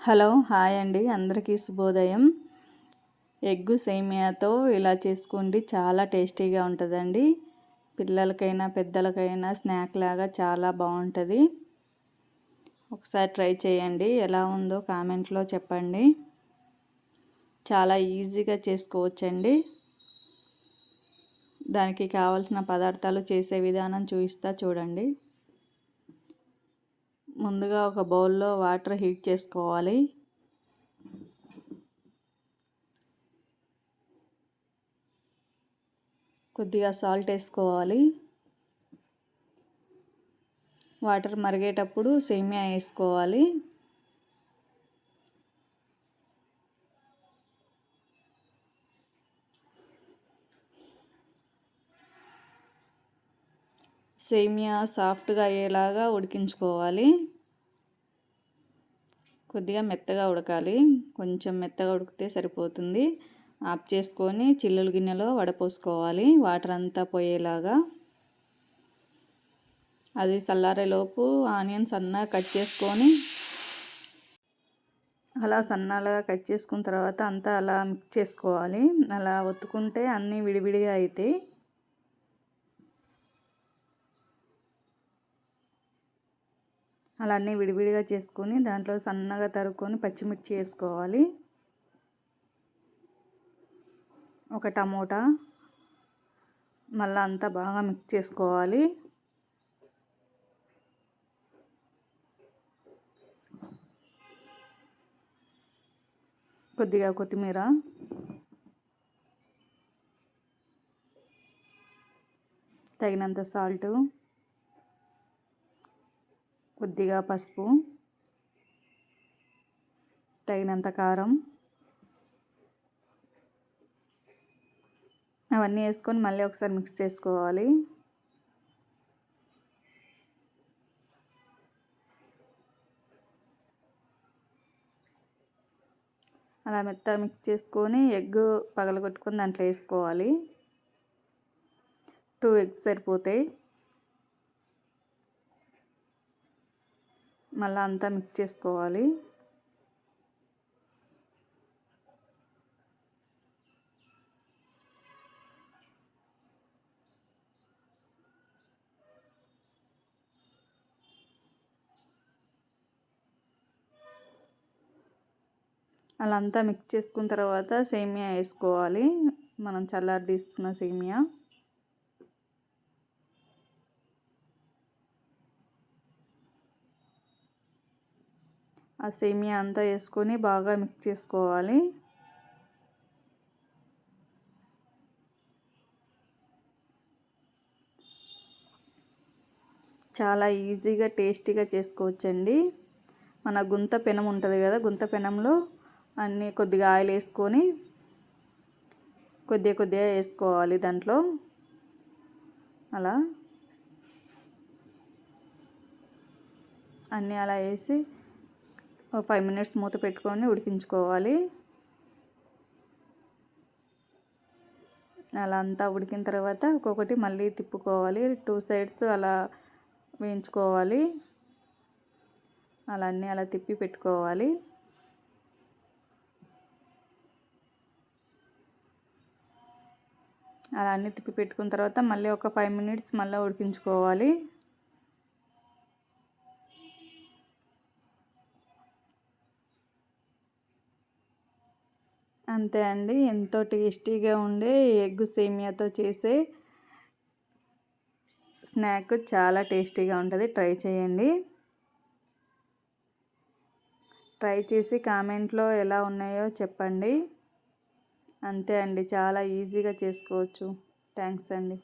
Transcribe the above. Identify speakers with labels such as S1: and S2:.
S1: Hello hi అండి. అందరికీ శుభోదయం. ఎగ్గు సేమియాతో ఇలా చేసుకోండి చాలా టేస్టీగా ఉంటుందండి. పిల్లలకైనా పెద్దలకైనా స్నాక్ లాగా చాలా బాగుంటుంది. ఒకసారి ట్రై చేయండి. ఎలా ఉందో కామెంట్లో చెప్పండి. చాలా ఈజీగా చేసుకోవచ్చండి. దానికి కావలసిన పదార్థాలు చేసే విధానం చూపిస్తా చూడండి. ముందుగా ఒక బౌల్లో వాటర్ హీట్ చేసుకోవాలి. కొద్దిగా సాల్ట్ వేసుకోవాలి. వాటర్ మరిగేటప్పుడు సేమియా వేసుకోవాలి. సేమియా సాఫ్ట్గా అయ్యేలాగా ఉడికించుకోవాలి. కొద్దిగా మెత్తగా ఉడకాలి. కొంచెం మెత్తగా ఉడికితే సరిపోతుంది. ఆఫ్ చేసుకొని చిల్లుల గిన్నెలో వడపోసుకోవాలి. వాటర్ అంతా పోయేలాగా. అది చల్లారేలోపు ఆనియన్స్ అన్న కట్ చేసుకొని అలా సన్నాలుగా కట్ చేసుకున్న తర్వాత అంతా అలా మిక్స్ చేసుకోవాలి. అలా ఒత్తుకుంటే అన్నీ విడివిడిగా అవుతాయి అలా అన్నీ విడివిడిగా చేసుకొని దాంట్లో సన్నగా తరుక్కొని పచ్చిమిర్చి వేసుకోవాలి. ఒక టమోటా మళ్ళీ అంతా బాగా మిక్స్ చేసుకోవాలి. కొద్దిగా కొత్తిమీర. తగినంత సాల్టు. కొద్దిగా పసుపు తగినంత కారం. అవన్నీ వేసుకొని మళ్ళీ ఒకసారి మిక్స్ చేసుకోవాలి. అలా మెత్త మిక్స్ చేసుకొని ఎగ్ పగలగొట్టుకొని దాంట్లో వేసుకోవాలి. టూ ఎగ్స్ సరిపోతాయి. మళ్ళీ అంతా మిక్స్ చేసుకోవాలి. అలా అంతా మిక్స్ చేసుకున్న తర్వాత సేమియా వేసుకోవాలి. మనం చల్లారి తీసుకున్న సేమియా. ఆ సేమియా అంతా వేసుకొని బాగా మిక్స్ చేసుకోవాలి. చాలా ఈజీగా టేస్టీగా చేసుకోవచ్చండి. మన గుంత పెనం ఉంటుంది కదా గుంత పెనంలో అన్నీ కొద్దిగా ఆయిల్ వేసుకొని కొద్దిగా కొద్దిగా వేసుకోవాలి దాంట్లో. అలా. అన్నీ అలా వేసి ఫైవ్ మినిట్స్ మూత పెట్టుకొని ఉడికించుకోవాలి. అలా అంతా ఉడికిన తర్వాత ఒక్కొక్కటి మళ్ళీ తిప్పుకోవాలి. టూ సైడ్స్ అలా వేయించుకోవాలి. అలా అన్నీ అలా తిప్పి పెట్టుకోవాలి. అలా అన్నీ తిప్పి పెట్టుకున్న తర్వాత మళ్ళీ ఒక ఫైవ్ మినిట్స్ మళ్ళీ ఉడికించుకోవాలి. అంతే అండి. ఎంతో టేస్టీగా ఉండే ఎగ్ సేమియాతో చేసే స్నాక్ చాలా టేస్టీగా ఉంటుంది. ట్రై చేయండి. ట్రై చేసి కామెంట్లో ఎలా ఉన్నాయో చెప్పండి. అంతే అండి. చాలా ఈజీగా చేసుకోవచ్చు. థ్యాంక్స్ అండి.